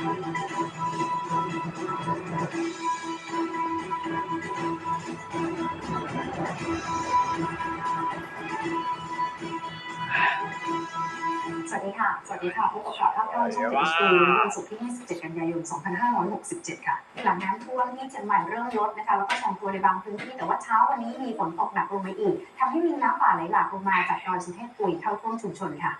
สวัสดีค่ะ สวัสดีค่ะพบกับข่าวภาคค่ำช่อง7 HD วันศุกร์ที่ 27 กันยายน 2567 ค่ะ หลังน้ำท่วมที่เชียงใหม่เริ่มลดนะคะ แล้วก็ทรงตัวในบางพื้นที่ แต่ว่าเช้าวันนี้มีฝนตกหนักลงมาอีกทำให้มีน้ำป่าไหลหลากลงมาจากดอยสุเทพปุยเข้าท่วมชุมชนค่ะ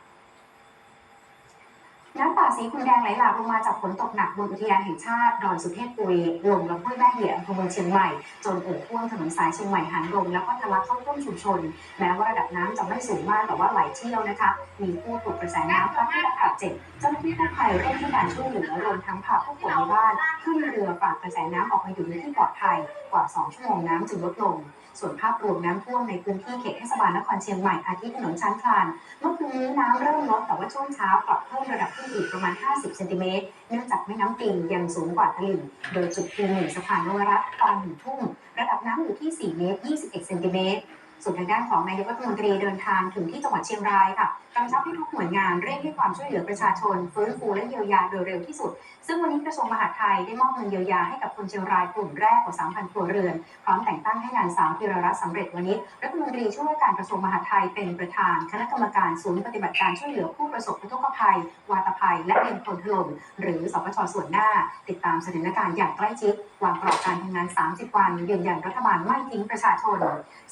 สีคุณแดงไหลหลากลงมาจากฝนตกหนักบนอุทยานแห่งชาติดอยสุเทพปุยลงลำห้วยแม่เหี่ยอำเภอเมืองเชียงใหม่ จนเอ่อท่วมถนนสายเชียงใหม่หางดงแล้วก็ทะลักเข้าท่วมชุมชน แม้ว่าระดับน้ำจะไม่สูงมากแต่ว่าไหลเชี่ยวนะคะ มีผู้ถูกกระแสน้ำพัดให้รับบาดเจ็บเจ้าหน้าที่กู้ภัยเร่งให้การช่วยเหลือรวมทั้งพาผู้ป่วยในบ้านขึ้นเรือฝากกระแสน้ำออกมาอยู่ในที่ปลอดภัยกว่า 2 ชั่วโมงน้ำจึงลดลง ส่วนภาพรวมน้ำท่วมในพื้นที่เขตเทศบาลนครเชียงใหม่อาทิตย์ถนนช้างคลานเมื่อคืนนี้น้ำเริ่มลดแต่ว่าช่วงเช้ากลับเพิ่มระดับขึ้นอีกประมาณ 50 เซนติเมตร เนื่องจากแม่น้ำปิงยังสูงกว่าตลิ่ง โดยจุดที่หนึ่งสะพานนวรัตน์ตอนหนึ่งทุ่มระดับน้ำอยู่ที่ 4 เมตร 21 เซนติเมตร ส่วนทางด้านของนายกรัฐมนตรีเดินทางถึงที่จังหวัดเชียงรายค่ะกำชับให้ทุกหน่วยงานเร่งให้ความช่วยเหลือประชาชนฟื้นฟูและเยียวยาโดยเร็วที่สุด ซึ่งวันนี้กระทรวงมหาดไทยได้มอบเงินเยียวยาให้กับคนเชียงรายกลุ่มแรกกว่า 3,000 ครัวเรือน พร้อมแต่งตั้งให้นางสาวธีรรัตน์สำเร็จวันนี้รัฐมนตรีช่วยว่าการกระทรวงมหาดไทยเป็นประธาน คณะกรรมการศูนย์ปฏิบัติการช่วยเหลือผู้ประสบอุทกภัย วาตภัย และดินโคลนถล่มหรือสปชส่วนหน้า ติดตามสถานการณ์อย่างใกล้ชิดวางกรอบการทำงาน 30 วันยืนยันรัฐบาลไม่ทิ้งประชาชน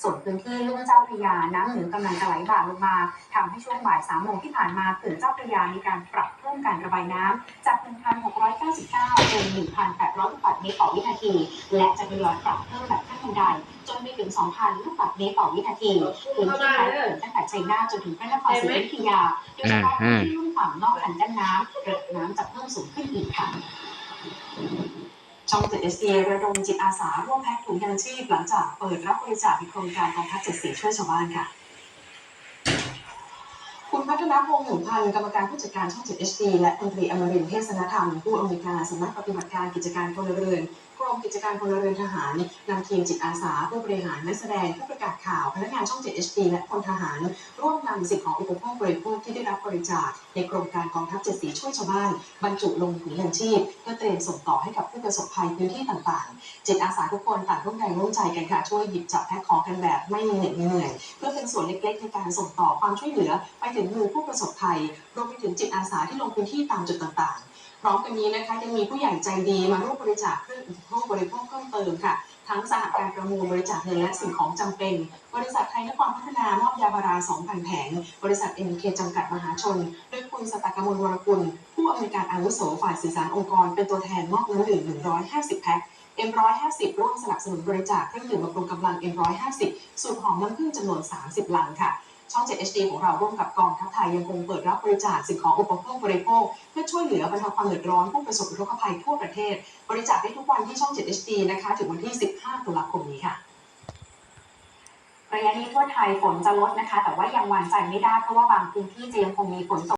ส่วนพื้นที่ลุ่มเจ้าพระยาน้ำเหนือกำลังจะไหลบ่าลงมาทำให้ช่วงบ่าย3โมงที่ผ่านมาเขื่อนเจ้าพระยามีการปรับเพิ่มการระบายน้ำจาก 1,699 เป็น 1,800 ลูกบาศก์เมตรต่อวินาที และจะทยอยปรับเพิ่มแบบขั้นบันไดจนไปถึง 2,000 ลูกบาศก์เมตรต่อวินาทีพื้นที่ท้ายเขื่อนตั้งแต่ชัยนาทจนถึงพระนครศรีอยุธยาโดยเฉพาะที่ลุ่มฝั่งนอกคันกั้นน้ำระดับน้ำจะเพิ่มสูงขึ้นอีกค่ะ ช่อง7 SD ระดมจิตอาสาร่วมแพ็คถุงยางชีพหลังจากเปิดรับบริจาคในโครงการกองทัพเจ็ดสีช่วยชาวบ้านค่ะ คุณพัฒนพงษ์หนุนพันธ์กรรมการผู้จัดการช่อง7 HD และพลตรีอมรินทร์เทศนธรรม ผู้อำนวยการสำนักปฏิบัติการกิจการพลเรือน กรมกิจการพลเรือนทหารนำทีมจิตอาสาผู้บริหารนักแสดงผู้ประกาศข่าวพนักงานช่อง 7 HD และพลทหาร ร่วมนำสิ่งของอุปโภคบริโภคที่ได้รับบริจาคในโครงการกองทัพเจ็ดสีช่วยชาวบ้าน บรรจุลงถุงยางชีพ เพื่อเตรียมส่งต่อให้กับผู้ประสบภัยพื้นที่ต่างๆ จิตอาสาทุกคนต่างร่วมแรงร่วมใจกันค่ะช่วยหยิบจับแพ็คของกันแบบไม่เหน็ดมีเหนื่อยเพื่อเป็นส่วนเล็กๆในการส่งต่อความช่วยเหลือไปถึงมือผู้ประสบภัยรวมไปถึงจิตอาสาที่ลงพื้นที่ตามจุดต่างๆ พร้อมกันนี้นะคะยังมีผู้ใหญ่ใจดีมาร่วมบริจาคเครื่องอุปโภคบริโภคเพิ่มเติมค่ะ ทั้งสหการประมูลบริจาคเงินและสิ่งของจำเป็น บริษัทไทยนครพัฒนามอบยาบารา 2,000 แผง บริษัท MK จำกัดมหาชน โดยคุณสตากมลวรกุล ผู้อำนวยการอาวุโสฝ่ายสื่อสารองค์กร เป็นตัวแทนมอบน้ำดื่ม150 แพ็ค M150 ร่วมสนับสนุนบริจาคเครื่องดื่มบำรุงกำลัง M150 สูตรหอมน้ำผึ้งจำนวน 30 ลังค่ะ ช่อง 7 HD ของเราร่วมกับกองทัพไทยยังคงเปิดรับบริจาคสิ่งของอุปโภคบริโภค เพื่อช่วยเหลือบรรเทาความเดือดร้อนผู้ประสบอุทกภัยทั่วประเทศ บริจาคได้ทุกวันที่ช่อง 7 HD นะคะถึงวันที่ 15 ตุลาคมนี้ค่ะระยะนี้ทั่วไทยฝนจะลดนะคะ แต่ว่ายังวางใจไม่ได้เพราะว่าบางพื้นที่จะยังคงมีฝนตก